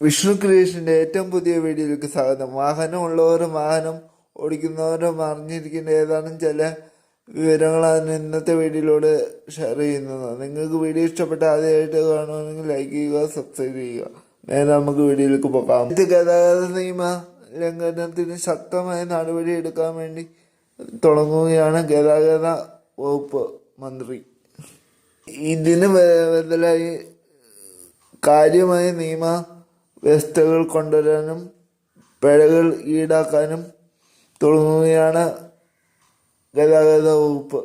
വിഷ്ണു ക്രിയേഷന്റെ ഏറ്റവും പുതിയ വീഡിയോയിലേക്ക് സ്വാഗതം. വാഹനം ഉള്ളവരും വാഹനം ഓടിക്കുന്നവരും അറിഞ്ഞിരിക്കേണ്ട ഏതാനും ചില വിവരങ്ങളാണ് ഇന്നത്തെ വീഡിയോയിലൂടെ ഷെയർ ചെയ്യുന്നത്. നിങ്ങൾക്ക് വീഡിയോ ഇഷ്ടപ്പെട്ട ആദ്യമായിട്ട് കാണുകയാണെങ്കിൽ ലൈക്ക് ചെയ്യുക സബ്സ്ക്രൈബ് ചെയ്യുക. നേരെ നമുക്ക് വീഡിയോയിലേക്ക് പോകാം. ഇത് ഗതാഗത നിയമ ലംഘനത്തിന് ശക്തമായ നടപടി എടുക്കാൻ വേണ്ടി തുടങ്ങുകയാണ് ഗതാഗത വകുപ്പ് മന്ത്രി. ഇതിന് ബദലായി കാര്യമായ നിയമ വ്യവസ്ഥകൾ കൊണ്ടുവരാനും പിഴകൾ ഈടാക്കാനും തുടങ്ങുകയാണ് ഗതാഗത വകുപ്പ്.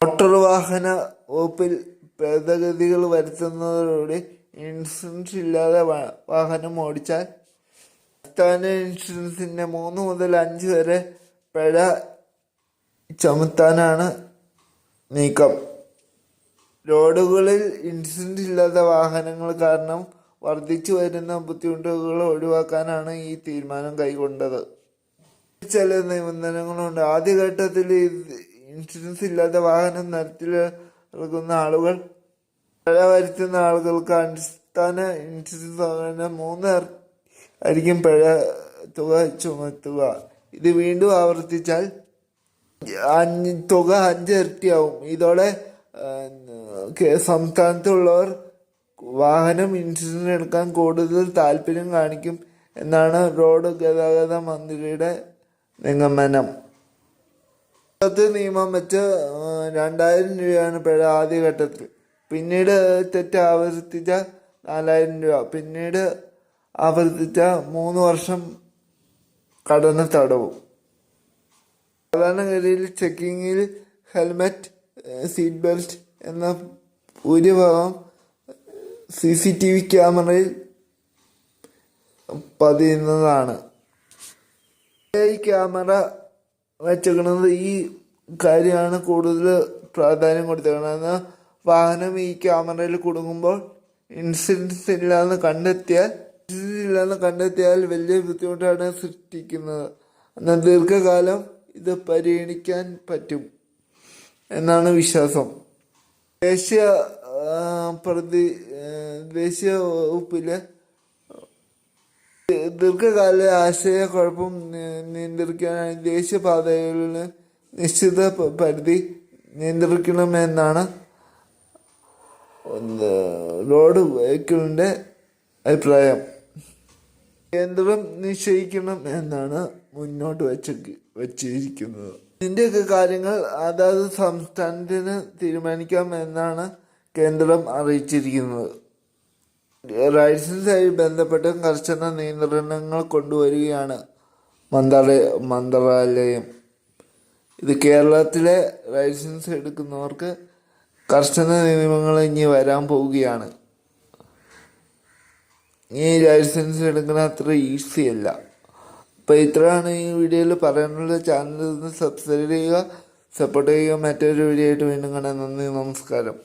മോട്ടോർ വാഹന വകുപ്പിൽ ഭേദഗതികൾ വരുത്തുന്നതോടെ ഇൻഷുറൻസ് ഇല്ലാതെ വാഹനം ഓടിച്ചാൽ സംസ്ഥാന ഇൻഷുറൻസിന്റെ മൂന്ന് മുതൽ അഞ്ച് വരെ പിഴ ചുമത്താനാണ് നീക്കം. റോഡുകളിൽ ഇൻഷുറൻസ് ഇല്ലാത്ത വാഹനങ്ങൾ കാരണം വർദ്ധിച്ചു വരുന്ന ബുദ്ധിമുട്ടുകൾ ഒഴിവാക്കാനാണ് ഈ തീരുമാനം കൈക്കൊണ്ടത്. ചില നിബന്ധനകളുണ്ട്. ആദ്യഘട്ടത്തിൽ ഇൻഷുറൻസ് ഇല്ലാത്ത വാഹനം നിരത്തിൽ ഇറക്കുന്ന ആളുകൾ പിഴ വരുത്തുന്ന ആളുകൾക്ക് അടിസ്ഥാന ഇൻഷുറൻസ് വാഹനം മൂന്ന് ആയിരിക്കും പിഴ തുക ചുമത്തുക. ഇത് വീണ്ടും ആവർത്തിച്ചാൽ അഞ്ച് തുക അഞ്ചിരട്ടിയാവും ഇതോടെ കേ- സംസ്ഥാനത്തുള്ളവർ വാഹനം ഇൻഷുറൻസ് എടുക്കാൻ കൂടുതൽ താല്പര്യം കാണിക്കും എന്നാണ് റോഡ് ഗതാഗത മന്ത്രിയുടെ നിഗമനം. അത് നിയമം വെച്ച് രണ്ടായിരം രൂപയാണ് പിഴ ആദ്യഘട്ടത്തിൽ. പിന്നീട് തെറ്റ് ആവർത്തിച്ച നാലായിരം രൂപ. പിന്നീട് ആവർത്തിച്ച മൂന്ന് വർഷം കടന്ന് തടവും. സാധാരണഗതിയിൽ ചെക്കിങ്ങിൽ ഹെൽമെറ്റ് സീറ്റ് ബെൽറ്റ് എന്ന ഭൂരിഭാഗം സി സി ടി വി ക്യാമറയിൽ പതിയുന്നതാണ്. ഈ ക്യാമറ വെച്ചേക്കുന്നത് ഈ കാര്യമാണ് കൂടുതൽ പ്രാധാന്യം കൊടുത്തേക്കുന്നത് വാഹനം ഈ ക്യാമറയിൽ കുടുങ്ങുമ്പോൾ ഇൻഷുറൻസ് ഇല്ലാന്ന് കണ്ടെത്തിയാൽ ഇൻഷുറൻസ് ഇല്ലാന്ന് കണ്ടെത്തിയാൽ വലിയ ബുദ്ധിമുട്ടാണ് സൃഷ്ടിക്കുന്നത്. എന്നാൽ ദീർഘകാലം ഇത് പരിഗണിക്കാൻ പറ്റും എന്നാണ് വിശ്വാസം. ദേശീയ പ്രതി ദേശീയ വകുപ്പിലെ ദീർഘകാല ആശയക്കുഴപ്പം നിയന്ത്രിക്കാനായി ദേശീയപാതകളിൽ നിശ്ചിത പരിധി നിയന്ത്രിക്കണമെന്നാണ് റോഡ് വെഹിക്കിളിന്റെ അഭിപ്രായം. കേന്ദ്രം നിശ്ചയിക്കണം എന്നാണ് മുന്നോട്ട് വെച്ച വച്ചിരിക്കുന്നത്. ഇതിന്റെയൊക്കെ കാര്യങ്ങൾ അതാത് സംസ്ഥാനത്തിന് തീരുമാനിക്കാം എന്നാണ് കേന്ദ്രം അറിയിച്ചിരിക്കുന്നത് ലൈസൻസായി ബന്ധപ്പെട്ട് കർശന നിയന്ത്രണങ്ങൾ കൊണ്ടുവരികയാണ് മന്ത്രാലയ മന്ത്രാലയം. ഇത് കേരളത്തിലെ ലൈസൻസ് എടുക്കുന്നവർക്ക് കർശന നിയമങ്ങൾ ഇനി വരാൻ പോവുകയാണ്. ഈ ലൈസൻസ് എടുക്കുന്ന അത്ര ഈസി അല്ല. അപ്പോൾ ഇത്രയാണ് ഈ വീഡിയോയിൽ പറയാനുള്ള ചാനൽ. സബ്സ്ക്രൈബ് ചെയ്യുക സപ്പോർട്ട് ചെയ്യുക. മറ്റൊരു വീഡിയോ ആയിട്ട് വീണ്ടും കാണാൻ നന്ദി നമസ്കാരം.